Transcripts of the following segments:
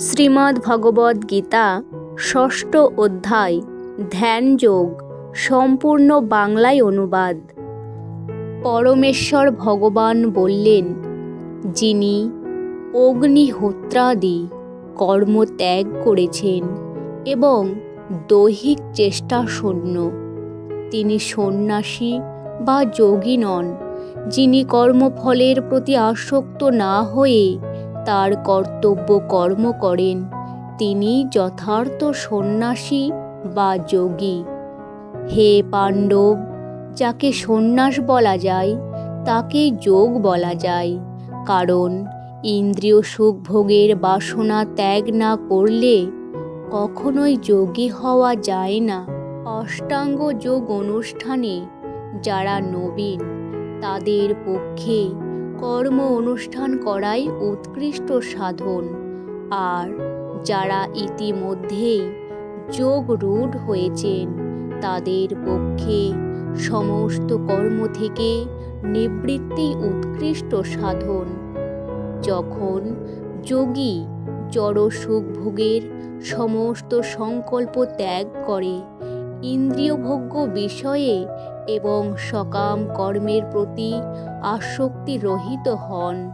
শ্রীমদ্ ভগবদ্ গীতা ষষ্ঠ অধ্যায়, ধ্যানযোগ, সম্পূর্ণ বাংলায় অনুবাদ। পরমেশ্বর ভগবান বললেন, যিনি অগ্নিহোত্রাদি কর্ম ত্যাগ করেছেন এবং দৈহিক চেষ্টা শূন্য, তিনি সন্ন্যাসী বা যোগী নন, যিনি কর্মফলের প্রতি আসক্ত না হয়ে তার কর্তব্য কর্ম করেন। তিনি যথার্থ সন্ন্যাসী বা যোগী। হে পাণ্ডব, যাকে সন্ন্যাস বলা যায়, তাকে যোগ বলা যায়। কারণ ইন্দ্রিয় সুখভোগের বাসনা ত্যাগ না করলে কখনোই যোগী হওয়া যায় না। অষ্টাঙ্গ যোগ অনুষ্ঠানে যারা নবীন, তাদের পক্ষে কর্ম অনুষ্ঠান করাই উৎকৃষ্ট সাধন। আর যারা ইতিমধ্যেই যোগ রূঢ় হয়েছেন, তাদের পক্ষে সমস্ত কর্ম থেকে নিবৃত্তি উৎকৃষ্ট সাধন। যখন যোগী জড় সুখভোগের সমস্ত সংকল্প ত্যাগ করে, ইন্দ্রিয়ভোগ্য বিষয়ে এবং সকাম কর্মের প্রতি আসক্তি রহিত হন।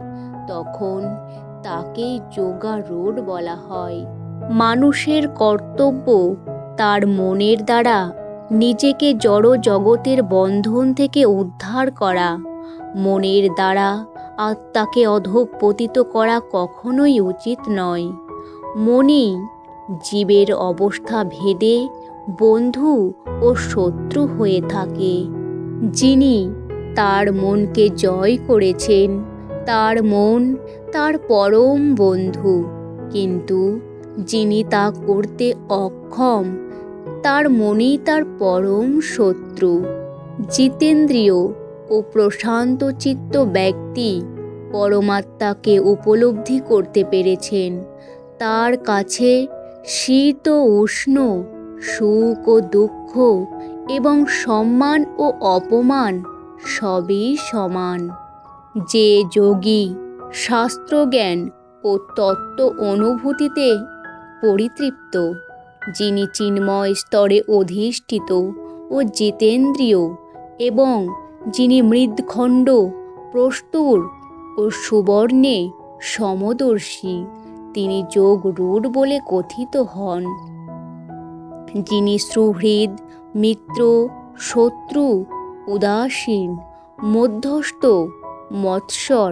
তখন তাকেই রোড বলা হয়। মানুষের কর্তব্য তার মনের দ্বারা নিজেকে জড় জগতের বন্ধন থেকে উদ্ধার করা। মনের দ্বারা আত্মাকে অধঃপতিত করা কখনোই উচিত নয়। মনই জীবের অবস্থা ভেদে বন্ধু ও শত্রু হয়ে থাকে। যিনি তার মনকে জয় করেছেন, তার মন তার পরম বন্ধু। কিন্তু যিনি তা করতে অক্ষম, তার মনই তার পরম শত্রু। জিতেন্দ্রীয় ও প্রশান্ত চিত্ত ব্যক্তি পরমাত্মাকে উপলব্ধি করতে পেরেছেন। তার কাছে শীত ও উষ্ণ সুখ ও দুঃখ এবং সম্মান ও অপমান সবই সমান। যে যোগী শাস্ত্রজ্ঞান ও তত্ত্ব অনুভূতিতে পরিতৃপ্ত, যিনি চিন্ময় স্তরে অধিষ্ঠিত ও জিতেন্দ্রীয় এবং যিনি মৃদখণ্ড প্রস্তুর ও সুবর্ণে সমদর্শী, তিনি যোগ রূঢ় বলে কথিত হন। যিনি সুহৃদ, মিত্র, শত্রু, উদাসীন, মধ্যস্থ, মৎসর,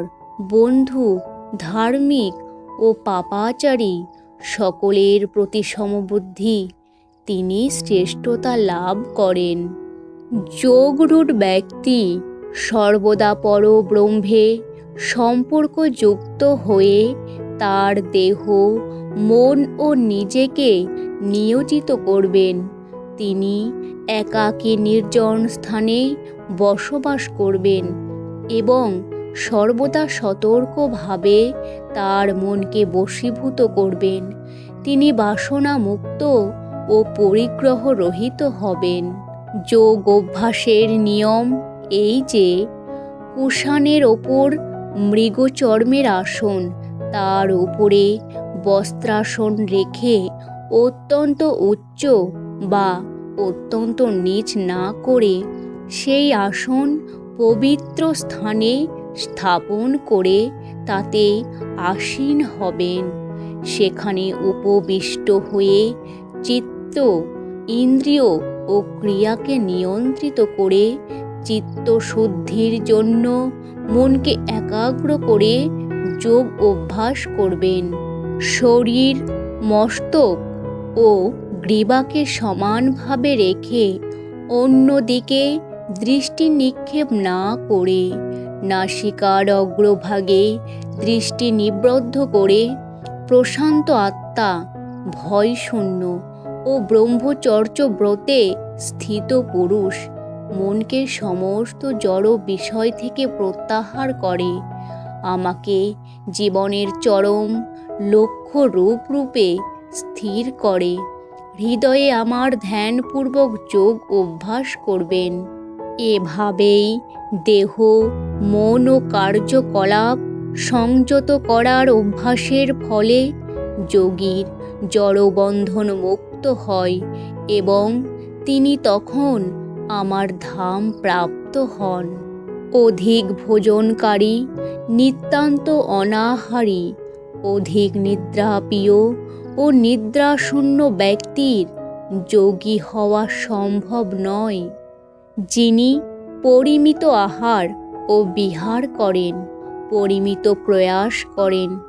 বন্ধু, ধার্মিক ও পাপাচারী, সকলের প্রতি সমবুদ্ধি, তিনি শ্রেষ্ঠতা লাভ করেন। যোগরূঢ় ব্যক্তি, সর্বদা পরব্রহ্মে সম্পর্কযুক্ত হয়ে তার দেহ মন ও নিজেকে নিয়োজিত করবেন। তিনি একাকী নির্জন স্থানে বসবাস করবেন এবং সর্বদা সতর্কভাবে তার মনকে বশীভূত করবেন। তিনি বাসনা মুক্ত ও পরিগ্রহ রহিত হবেন। যোগ অভ্যাসের নিয়ম এই যে, কুষাণের ওপর মৃগচর্মের আসন, তার উপরে বস্ত্রাসন রেখে অত্যন্ত উচ্চ বা অত্যন্ত নিচ না করে সেই আসন পবিত্র স্থানে স্থাপন করে তাতে আসীন হবেন। সেখানে উপবিষ্ট হয়ে চিত্ত, ইন্দ্রিয় ও ক্রিয়াকে নিয়ন্ত্রিত করে চিত্তশুদ্ধির জন্য মনকে একাগ্র করে যোগ অভ্যাস করবেন। শরীর, মস্তক ও গ্রীবাকে সমানভাবে রেখে অন্যদিকে দৃষ্টি নিক্ষেপ না করে নাসিকার অগ্রভাগে দৃষ্টি নিবদ্ধ করে প্রশান্ত আত্মা ভয়শূন্য ও ব্রহ্মচর্য ব্রতে স্থিত পুরুষ মনকে সমস্ত জড় বিষয় থেকে প্রত্যাহার করে। আমাকে জীবনের চরম লক্ষ্য রূপ রূপে স্থির করে। হৃদয়ে আমার ধ্যানপূর্বক যোগ অভ্যাস করবেন। এভাবেই দেহ, মন ও কার্যকলাপ সংযত করার অভ্যাসের ফলে যোগীর জড়বন্ধন মুক্ত হয় এবং তিনি তখন আমার ধাম প্রাপ্ত হন। অধিক ভোজনকারী, নিতান্ত অনাহারী অধিক নিদ্রাপ্রিয় ও নিদ্রাশূন্য ব্যক্তির যোগী হওয়া সম্ভব নয়, যিনি পরিমিত আহার ও বিহার করেন, পরিমিত প্রয়াস করেন,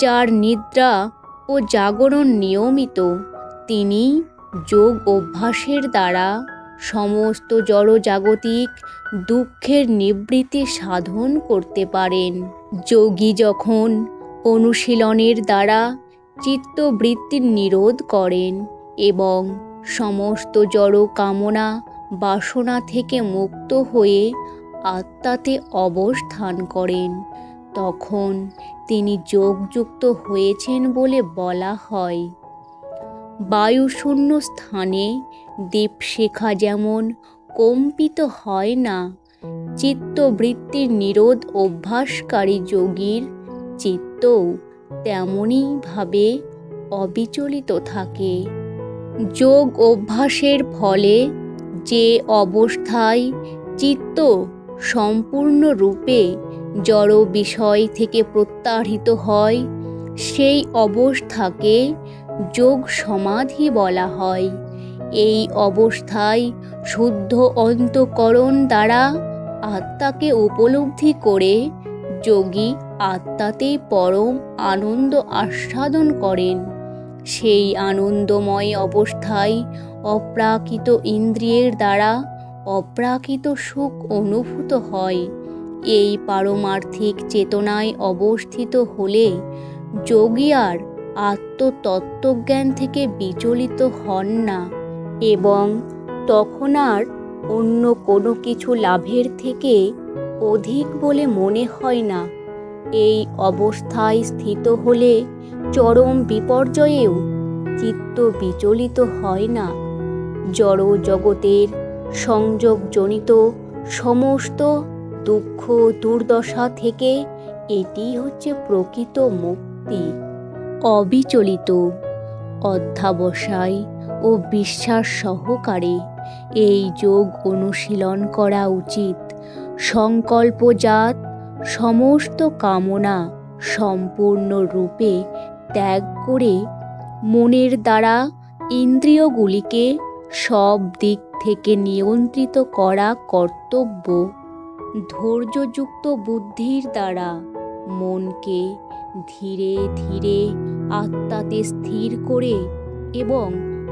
যার নিদ্রা ও জাগরণ নিয়মিত, তিনি যোগ অভ্যাসের দ্বারা সমস্ত জড়জাগতিক দুঃখের নিবৃত্তি সাধন করতে পারেন। যোগী যখন অনুশীলনের দ্বারা চিত্তবৃত্তির নিরোধ করেন এবং সমস্ত জড় কামনা বাসনা থেকে মুক্ত হয়ে আত্মাতে অবস্থান করেন। তখন তিনি যোগযুক্ত হয়েছেন বলে বলা হয়। বায়ুশূন্য স্থানে দীপশিখা যেমন কম্পিত হয় না, চিত্তবৃত্তির নিরোধ অভ্যাসকারী যোগীর চিত্তও তেমনইভাবে অবিচলিত থাকে। যোগ অভ্যাসের ফলে যে অবস্থায় চিত্ত সম্পূর্ণরূপে জড় বিষয় থেকে প্রত্যাহৃত হয়, সেই অবস্থাকে যোগ সমাধি বলা হয়। এই অবস্থায় শুদ্ধ অন্তকরণ দ্বারা আত্মাকে উপলব্ধি করে যোগী আত্মাতেই পরম আনন্দ আস্বাদন করেন। সেই আনন্দময় অবস্থায় অপ্রাকৃত ইন্দ্রিয়ের দ্বারা অপ্রাকৃত সুখ অনুভূত হয়। এই পারমার্থিক চেতনায় অবস্থিত হলে যোগী আর আত্মতত্ত্বজ্ঞান থেকে বিচলিত হন না এবং তখন আর অন্য কোনো কিছু লাভের থেকে অধিক বলে মনে হয় না। এই অবস্থায় স্থিত হলে চরম বিপর্যয়েও চিত্ত বিচলিত হয় না। জড় জগতের সংযোগজনিত সমস্ত দুঃখ দুর্দশা থেকে এটি হচ্ছে প্রকৃত মুক্তি। অবিচলিত, অধ্যাবসায় ও বিশ্বাস সহকারে এই যোগ অনুশীলন করা উচিত। সংকল্পজাত সমস্ত কামনা সম্পূর্ণরূপে ত্যাগ করে মনের দ্বারা ইন্দ্রিয়গুলিকে সব দিক থেকে নিয়ন্ত্রিত করা কর্তব্য। ধৈর্যযুক্ত বুদ্ধির দ্বারা মনকে ধীরে ধীরে আত্মাতে স্থির করে এবং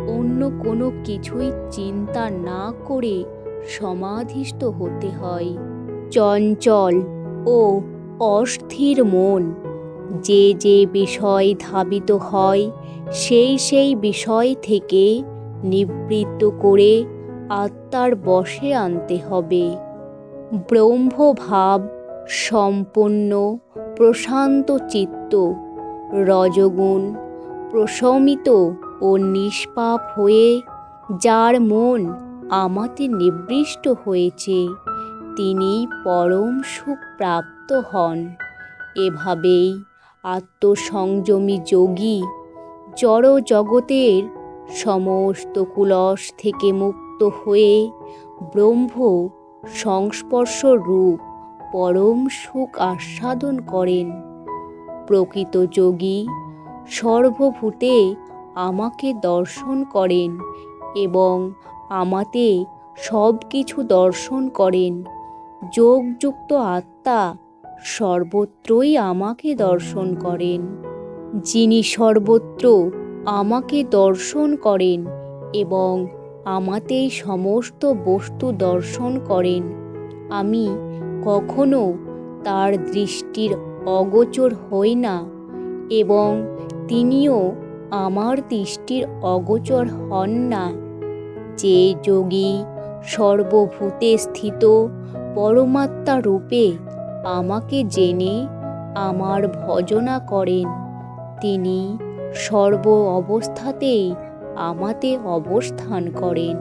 অন্য কোনো কিছুই চিন্তা না করে সমাধিস্থ হতে হয়। চঞ্চল ও অস্থির মন। যে যে বিষয় ধাবিত হয়, সেই সেই বিষয় থেকে নিবৃত্ত করে আত্মার বশে আনতে হবে। ব্রহ্মভাব সম্পন্ন প্রশান্ত চিত্ত, রজগুণ, প্রশমিত ও নিষ্পাপ হয়ে যার মন আমাতে নিবৃষ্ট হয়েছে। তিনি পরম সুখ প্রাপ্ত হন। এভাবেই আত্মসংযমী যোগী জড় জগতের সমস্ত কুলস থেকে মুক্ত হয়ে ব্রহ্ম সংস্পর্শ রূপ পরম সুখ আস্বাদন করেন। প্রকৃত যোগী সর্বভূতে আমাকে দর্শন করেন এবং আমাতে সব কিছু দর্শন করেন। যোগযুক্ত আত্মা সর্বত্রই আমাকে দর্শন করেন। যিনি সর্বত্র আমাকে দর্শন করেন এবং আমাতেই সমস্ত বস্তু দর্শন করেন, আমি কখনো তার দৃষ্টির অগোচর হই না এবং তিনিও আমার দৃষ্টির অগোচর হন না। যে যোগী সর্বভূতে স্থিত পরমাত্মা রূপে আমাকে জেনে আমার ভজনা করেন। তিনি সর্ব অবস্থাতেই আমাতে অবস্থান করেন।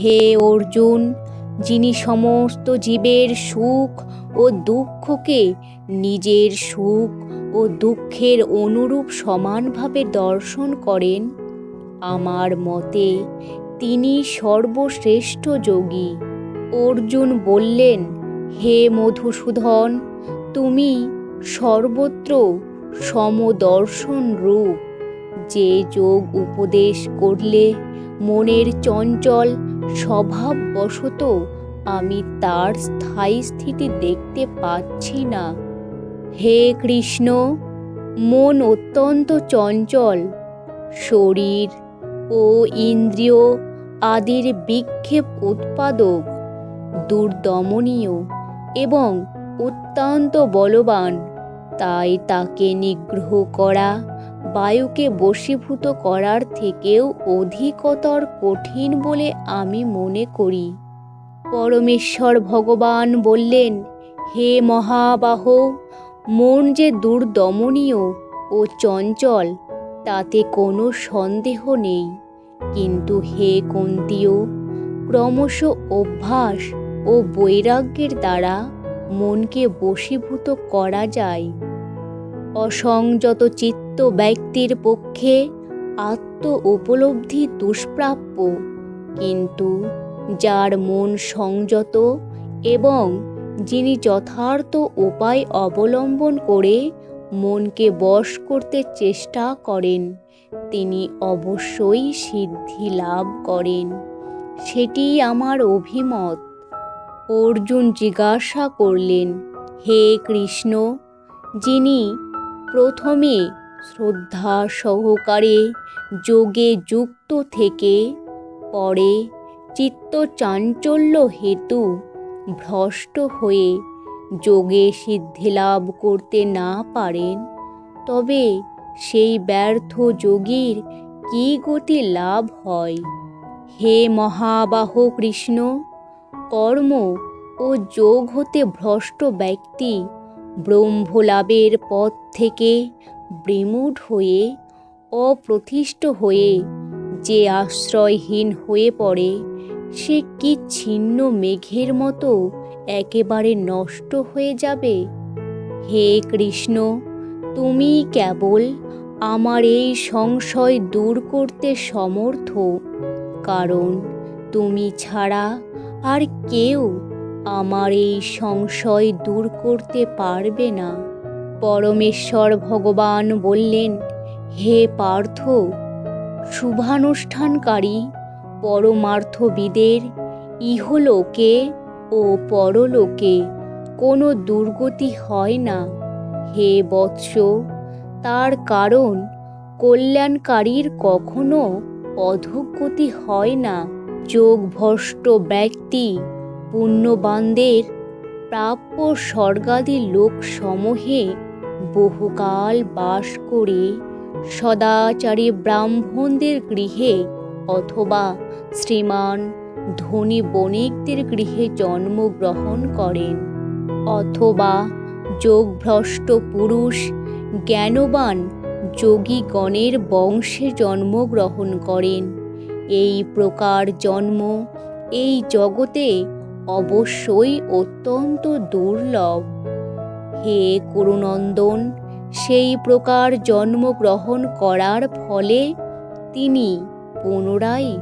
হে অর্জুন, যিনি সমস্ত জীবের সুখ ও দুঃখকে নিজের সুখ ও দুঃখের অনুরূপ সমানভাবে দর্শন করেন, আমার মতে তিনি সর্বশ্রেষ্ঠ যোগী। অর্জুন বললেন, হে মধুসূদন, তুমি সর্বত্র সমদর্শন রূপ। যে যোগ উপদেশ করলে মনের চঞ্চল স্বভাববশত আমি তার স্থায়ী স্থিতি দেখতে পাচ্ছি না। হে কৃষ্ণ, মন অত্যন্ত চঞ্চল। শরীর ও ইন্দ্রিয় আদির বিক্ষেপ উৎপাদক। দুর্দমনীয় এবং অত্যন্ত বলবান। তাই তাকে নিগ্রহ করা, বায়ুকে বশীভূত করার থেকেও অধিকতর কঠিন বলে আমি মনে করি। পরমেশ্বর ভগবান বললেন, হে মহাবাহ, মন যে দুর্দমনীয় ও চঞ্চল, তাতে কোনো সন্দেহ নেই। কিন্তু হে কুন্তীয় ক্রমশ অভ্যাস ও বৈরাগ্যের দ্বারা মনকে বশীভূত করা যায়। অসংযত চিত্ত ব্যক্তির পক্ষে আত্ম উপলব্ধি দুষ্প্রাপ্য, কিন্তু যার মন সংযত এবং যিনি যথার্থ উপায় অবলম্বন করে মনকে বশ করতে চেষ্টা করেন, তিনি অবশ্যই সিদ্ধি লাভ করেন। সেটি আমার অভিমত। অর্জুন জিজ্ঞাসা করলেন, হে কৃষ্ণ, যিনি প্রথমে শ্রদ্ধা সহকারে যোগে যুক্ত থেকে পরে চিত্ত চাঞ্চল্য হেতু ভ্রষ্ট হয়ে যোগে সিদ্ধিলাভ করতে না পারেন, তবে সেই ব্যর্থ যোগীর কি গতি লাভ হয়? হে মহাবাহ কৃষ্ণ কর্ম ও যোগ হতে ভ্রষ্ট ব্যক্তি ব্রহ্মলাভের পথ থেকে বিমূঢ় হয়ে, অপ্রতিষ্ঠ হয়ে যে আশ্রয়হীন হয়ে পড়ে, সে কি ছিন্ন মেঘের মতো একেবারে নষ্ট হয়ে যাবে? হে কৃষ্ণ, তুমি কেবল আমার এই সংশয় দূর করতে সমর্থ, কারণ তুমি ছাড়া আর কেউ আমার এই সংশয় দূর করতে পারবে না। পরমেশ্বর ভগবান বললেন, হে পার্থ, শুভানুষ্ঠানকারী, পরমার্থবিদের, ইহলোকে ও পরলোকে কোনো দুর্গতি হয় না। হে বৎস, তার কারণ কল্যাণকারীর কখনো অধোগতি হয় না। যোগভ্রষ্ট ব্যক্তি পুণ্যবানদের প্রাপ্য স্বর্গাদি লোকসমূহে বহুকাল বাস করে সদাচারী ব্রাহ্মণদের গৃহে অথবা শ্রীমান ধনী বণিকদের গৃহে জন্মগ্রহণ করেন। অথবা যোগভ্রষ্ট পুরুষ, জ্ঞানবান যোগীগণের বংশে জন্মগ্রহণ করেন। এই প্রকার জন্ম এই জগতে অবশ্যই অত্যন্ত দুর্লভ। হে করুনন্দন সেই প্রকার জন্মগ্রহণ করার ফলে তিনি পুনরায়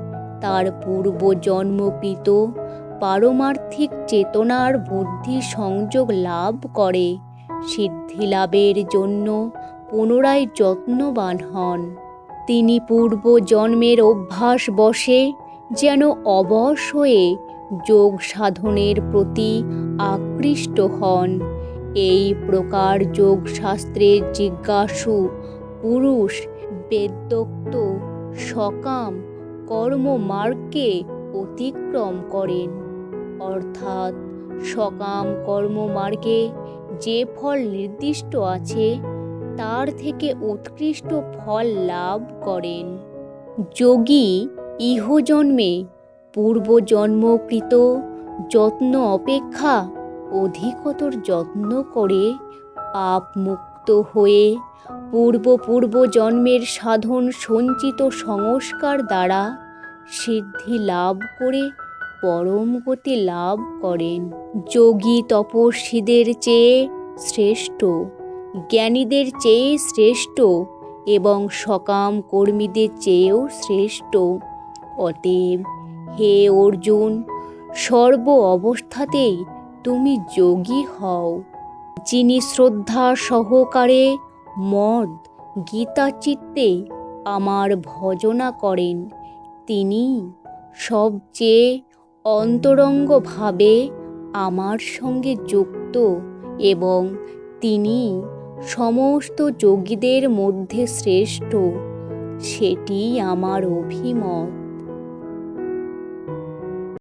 তার পূর্ব জন্মকৃত পারমার্থিক চেতনার বুদ্ধি সংযোগ লাভ করে, সিদ্ধি লাভের জন্য পুনরায় যত্নবান হন। তিনি পূর্ব জন্মের অভ্যাস বসে যেন অবশ হয়ে যোগ সাধনের প্রতি আকৃষ্ট হন। এই প্রকার যোগ শাস্ত্রের জিজ্ঞাসু পুরুষ, বেদোক্ত, সকাম কর্মমার্গকে অতিক্রম করেন। অর্থাৎ সকাম কর্মমার্গে যে ফল নির্দিষ্ট আছে তার থেকে উৎকৃষ্ট ফল লাভ করেন। যোগী ইহজন্মে পূর্বজন্মকৃত যত্ন অপেক্ষা অধিকতর যত্ন করে পাপ মুক্ত হয়ে পূর্ব পূর্ব জন্মের সাধন সঞ্চিত সংস্কার দ্বারা সিদ্ধি লাভ করে পরম গতি লাভ করেন। যোগী তপস্বীদের চেয়ে শ্রেষ্ঠ। জ্ঞানীদের চেয়ে শ্রেষ্ঠ এবং সকাম কর্মীদের চেয়েও শ্রেষ্ঠ। অতএব, হে অর্জুন, সর্ব অবস্থাতেই তুমি যোগী হও। যিনি শ্রদ্ধা সহকারে মদ, গীতা চিত্তে আমার ভজনা করেন, তিনি সবচেয়ে অন্তরঙ্গভাবে আমার সঙ্গে যুক্ত এবং তিনি সমস্ত যোগীদের মধ্যে শ্রেষ্ঠ সেটি আমার অভিমত।